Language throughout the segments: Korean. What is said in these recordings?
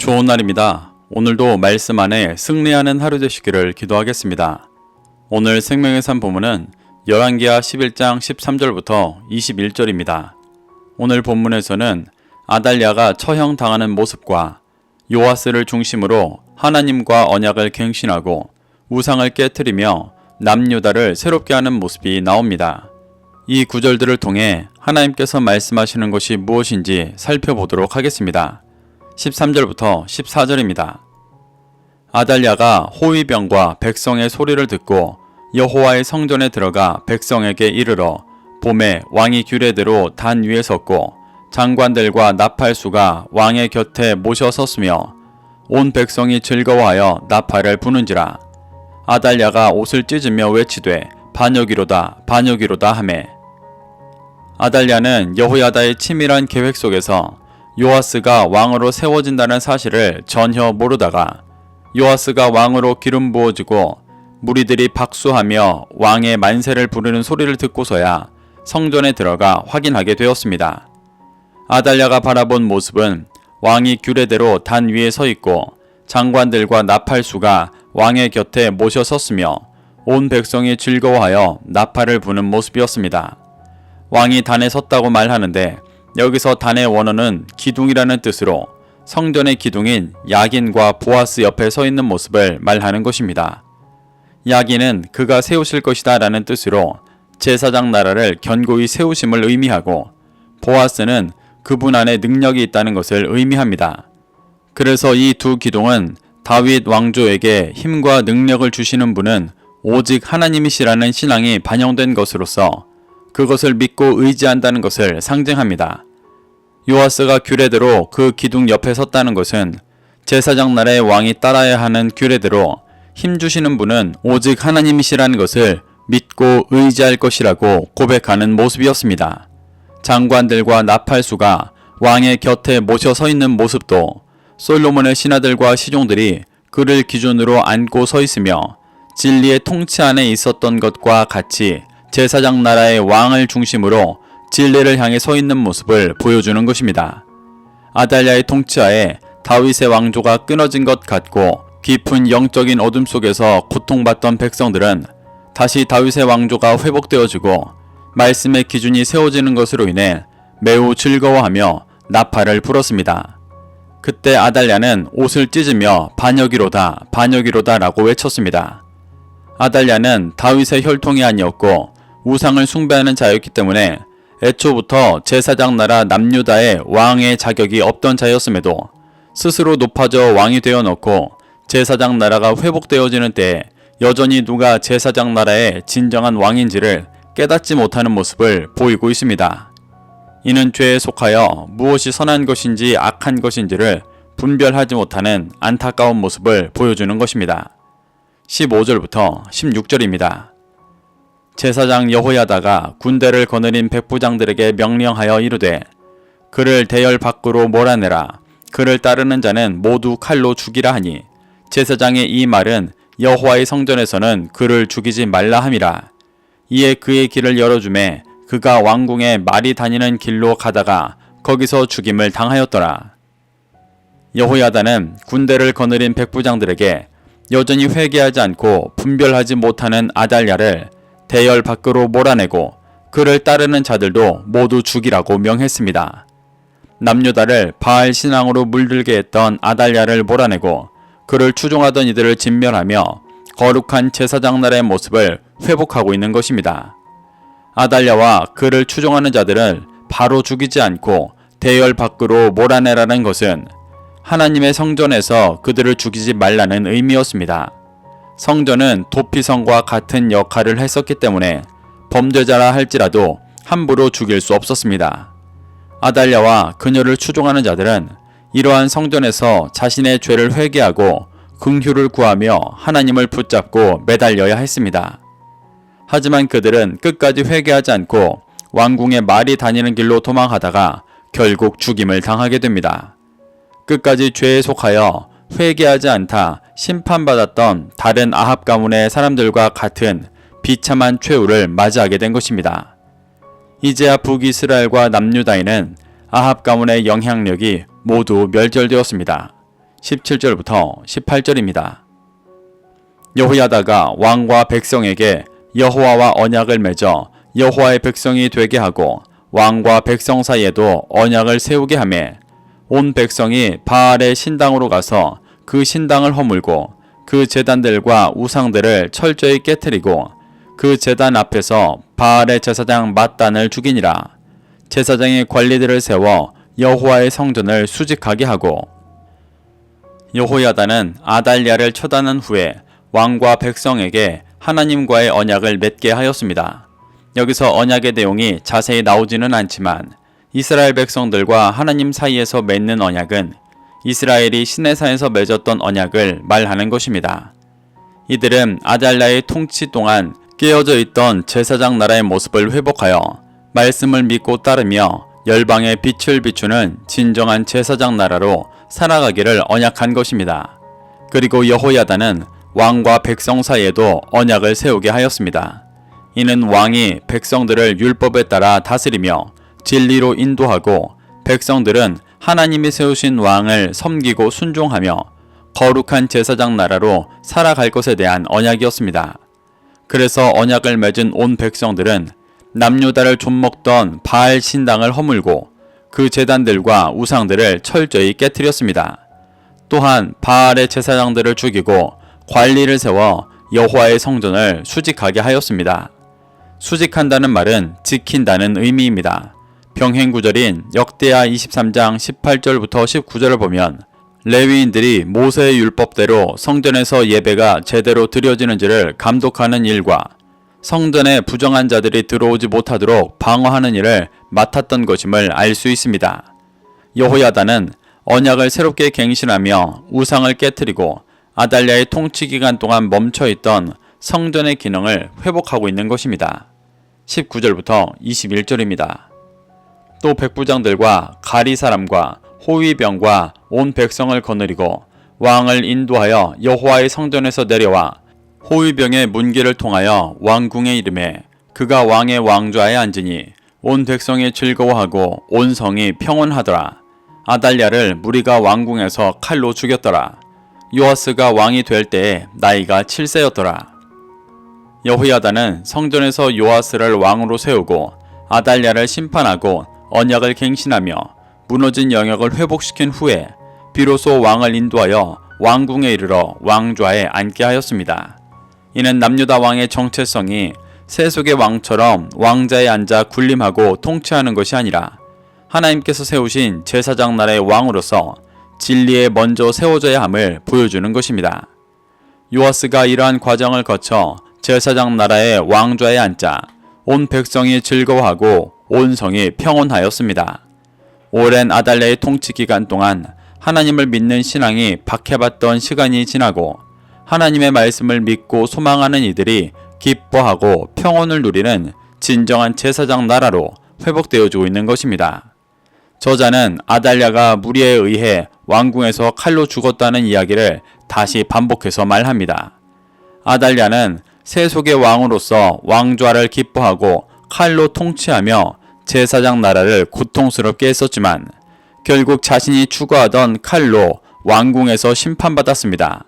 좋은 날입니다. 오늘도 말씀 안에 승리하는 하루 되시기를 기도하겠습니다. 오늘 생명의 산 본문은 열왕기하 11장 13절부터 21절입니다. 오늘 본문에서는 아달랴가 처형당하는 모습과 요아스를 중심으로 하나님과 언약을 갱신하고 우상을 깨뜨리며 남유다를 새롭게 하는 모습이 나옵니다. 이 구절들을 통해 하나님께서 말씀하시는 것이 무엇인지 살펴보도록 하겠습니다. 13절부터 14절입니다. 아달랴가 호위병과 백성의 소리를 듣고 여호와의 성전에 들어가 백성에게 이르러 봄에 왕이 규례대로 단 위에 섰고 장관들과 나팔수가 왕의 곁에 모셔 섰으며 온 백성이 즐거워하여 나팔을 부는지라 아달랴가 옷을 찢으며 외치되 반역이로다 반역이로다 하매 아달랴는 여호야다의 치밀한 계획 속에서 요아스가 왕으로 세워진다는 사실을 전혀 모르다가 요아스가 왕으로 기름 부어지고 무리들이 박수하며 왕의 만세를 부르는 소리를 듣고서야 성전에 들어가 확인하게 되었습니다. 아달랴가 바라본 모습은 왕이 규례대로 단 위에 서 있고 장관들과 나팔수가 왕의 곁에 모셔 섰으며 온 백성이 즐거워하여 나팔을 부는 모습이었습니다. 왕이 단에 섰다고 말하는데 여기서 단의 원어는 기둥이라는 뜻으로 성전의 기둥인 야긴과 보아스 옆에 서 있는 모습을 말하는 것입니다. 야긴은 그가 세우실 것이다 라는 뜻으로 제사장 나라를 견고히 세우심을 의미하고 보아스는 그분 안에 능력이 있다는 것을 의미합니다. 그래서 이 두 기둥은 다윗 왕조에게 힘과 능력을 주시는 분은 오직 하나님이시라는 신앙이 반영된 것으로서 그것을 믿고 의지한다는 것을 상징합니다. 요아스가 규례대로 그 기둥 옆에 섰다는 것은 제사장 나라의 왕이 따라야 하는 규례대로 힘 주시는 분은 오직 하나님이시라는 것을 믿고 의지할 것이라고 고백하는 모습이었습니다. 장관들과 나팔수가 왕의 곁에 모셔 서 있는 모습도 솔로몬의 신하들과 시종들이 그를 기준으로 안고 서 있으며 진리의 통치 안에 있었던 것과 같이 제사장 나라의 왕을 중심으로 진리를 향해 서 있는 모습을 보여주는 것입니다. 아달랴의 통치하에 다윗의 왕조가 끊어진 것 같고 깊은 영적인 어둠 속에서 고통받던 백성들은 다시 다윗의 왕조가 회복되어지고 말씀의 기준이 세워지는 것으로 인해 매우 즐거워하며 나팔을 불었습니다. 그때 아달랴는 옷을 찢으며 반역이로다 반역이로다 라고 외쳤습니다. 아달랴는 다윗의 혈통이 아니었고 우상을 숭배하는 자였기 때문에 애초부터 제사장 나라 남유다의 왕의 자격이 없던 자였음에도 스스로 높아져 왕이 되어 놓고 제사장 나라가 회복되어지는 때에 여전히 누가 제사장 나라의 진정한 왕인지를 깨닫지 못하는 모습을 보이고 있습니다. 이는 죄에 속하여 무엇이 선한 것인지 악한 것인지를 분별하지 못하는 안타까운 모습을 보여주는 것입니다. 15절부터 16절입니다. 제사장 여호야다가 군대를 거느린 백부장들에게 명령하여 이르되 그를 대열 밖으로 몰아내라. 그를 따르는 자는 모두 칼로 죽이라 하니 제사장의 이 말은 여호와의 성전에서는 그를 죽이지 말라 함이라. 이에 그의 길을 열어주매 그가 왕궁에 말이 다니는 길로 가다가 거기서 죽임을 당하였더라. 여호야다는 군대를 거느린 백부장들에게 여전히 회개하지 않고 분별하지 못하는 아달랴를 대열 밖으로 몰아내고 그를 따르는 자들도 모두 죽이라고 명했습니다. 남유다를 바알 신앙으로 물들게 했던 아달랴를 몰아내고 그를 추종하던 이들을 진멸하며 거룩한 제사장 나라의 모습을 회복하고 있는 것입니다. 아달랴와 그를 추종하는 자들을 바로 죽이지 않고 대열 밖으로 몰아내라는 것은 하나님의 성전에서 그들을 죽이지 말라는 의미였습니다. 성전은 도피성과 같은 역할을 했었기 때문에 범죄자라 할지라도 함부로 죽일 수 없었습니다. 아달랴와 그녀를 추종하는 자들은 이러한 성전에서 자신의 죄를 회개하고 긍휼을 구하며 하나님을 붙잡고 매달려야 했습니다. 하지만 그들은 끝까지 회개하지 않고 왕궁의 말이 다니는 길로 도망하다가 결국 죽임을 당하게 됩니다. 끝까지 죄에 속하여 회개하지 않다 심판받았던 다른 아합 가문의 사람들과 같은 비참한 최후를 맞이하게 된 것입니다. 이제야 북이스라엘과 남유다에는 아합 가문의 영향력이 모두 멸절되었습니다. 17절부터 18절입니다. 여호야다가 왕과 백성에게 여호와와 언약을 맺어 여호와의 백성이 되게 하고 왕과 백성 사이에도 언약을 세우게 하매 온 백성이 바알의 신당으로 가서 그 신당을 허물고 그 제단들과 우상들을 철저히 깨뜨리고 그 제단 앞에서 바알의 제사장 mat단을 죽이니라 제사장의 관리들을 세워 여호와의 성전을 수직하게 하고 여호야다는 아달랴를 처단한 후에 왕과 백성에게 하나님과의 언약을 맺게 하였습니다. 여기서 언약의 내용이 자세히 나오지는 않지만 이스라엘 백성들과 하나님 사이에서 맺는 언약은 이스라엘이 시내산에서 맺었던 언약을 말하는 것입니다. 이들은 아달랴의 통치 동안 깨어져 있던 제사장 나라의 모습을 회복하여 말씀을 믿고 따르며 열방의 빛을 비추는 진정한 제사장 나라로 살아가기를 언약한 것입니다. 그리고 여호야다는 왕과 백성 사이에도 언약을 세우게 하였습니다. 이는 왕이 백성들을 율법에 따라 다스리며 진리로 인도하고 백성들은 하나님이 세우신 왕을 섬기고 순종하며 거룩한 제사장 나라로 살아갈 것에 대한 언약이었습니다. 그래서 언약을 맺은 온 백성들은 남유다를 좀먹던 바알 신당을 허물고 그 제단들과 우상들을 철저히 깨뜨렸습니다. 또한 바알의 제사장들을 죽이고 관리를 세워 여호와의 성전을 수직하게 하였습니다. 수직한다는 말은 지킨다는 의미입니다. 병행 구절인 역대하 23장 18절부터 19절을 보면 레위인들이 모세의 율법대로 성전에서 예배가 제대로 드려지는지를 감독하는 일과 성전에 부정한 자들이 들어오지 못하도록 방어하는 일을 맡았던 것임을 알 수 있습니다. 여호야다는 언약을 새롭게 갱신하며 우상을 깨뜨리고 아달랴의 통치 기간 동안 멈춰 있던 성전의 기능을 회복하고 있는 것입니다. 19절부터 21절입니다. 또 백부장들과 가리 사람과 호위병과 온 백성을 거느리고 왕을 인도하여 여호와의 성전에서 내려와 호위병의 문기를 통하여 왕궁에 이름에 그가 왕의 왕좌에 앉으니 온 백성이 즐거워하고 온 성이 평온하더라. 아달랴를 무리가 왕궁에서 칼로 죽였더라. 요아스가 왕이 될 때에 나이가 7세였더라. 여호야다는 성전에서 요아스를 왕으로 세우고 아달랴를 심판하고 언약을 갱신하며 무너진 영역을 회복시킨 후에 비로소 왕을 인도하여 왕궁에 이르러 왕좌에 앉게 하였습니다. 이는 남유다 왕의 정체성이 세속의 왕처럼 왕자에 앉아 군림하고 통치하는 것이 아니라 하나님께서 세우신 제사장 나라의 왕으로서 진리에 먼저 세워져야 함을 보여주는 것입니다. 요아스가 이러한 과정을 거쳐 제사장 나라의 왕좌에 앉자 온 백성이 즐거워하고 온 성이 평온하였습니다. 오랜 아달레의 통치 기간 동안 하나님을 믿는 신앙이 박해받던 시간이 지나고 하나님의 말씀을 믿고 소망하는 이들이 기뻐하고 평온을 누리는 진정한 제사장 나라로 회복되어지고 있는 것입니다. 저자는 아달랴가 무리에 의해 왕궁에서 칼로 죽었다는 이야기를 다시 반복해서 말합니다. 아달랴는 세속의 왕으로서 왕좌를 기뻐하고 칼로 통치하며 제사장 나라를 고통스럽게 했었지만 결국 자신이 추구하던 칼로 왕궁에서 심판받았습니다.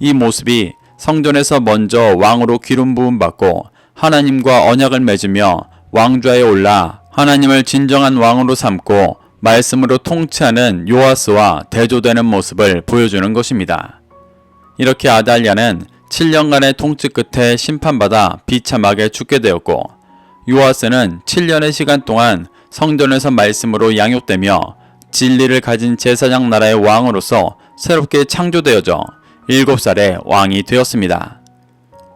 이 모습이 성전에서 먼저 왕으로 기름 부음 받고 하나님과 언약을 맺으며 왕좌에 올라 하나님을 진정한 왕으로 삼고 말씀으로 통치하는 요아스와 대조되는 모습을 보여주는 것입니다. 이렇게 아달랴는 7년간의 통치 끝에 심판받아 비참하게 죽게 되었고 요아스는 7년의 시간 동안 성전에서 말씀으로 양육되며 진리를 가진 제사장 나라의 왕으로서 새롭게 창조되어져 7살의 왕이 되었습니다.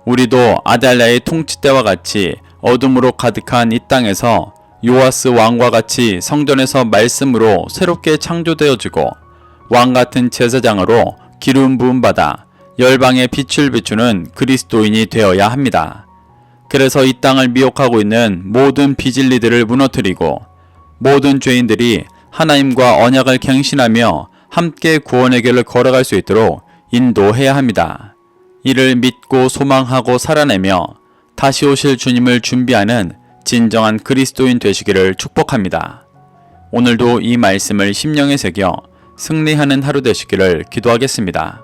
우리도 아달랴의 통치 때와 같이 어둠으로 가득한 이 땅에서 요아스 왕과 같이 성전에서 말씀으로 새롭게 창조되어지고 왕 같은 제사장으로 기름 부음 받아 열방의 빛을 비추는 그리스도인이 되어야 합니다. 그래서 이 땅을 미혹하고 있는 모든 비진리들을 무너뜨리고 모든 죄인들이 하나님과 언약을 갱신하며 함께 구원의 길을 걸어갈 수 있도록 인도해야 합니다. 이를 믿고 소망하고 살아내며 다시 오실 주님을 준비하는 진정한 그리스도인 되시기를 축복합니다. 오늘도 이 말씀을 심령에 새겨 승리하는 하루 되시기를 기도하겠습니다.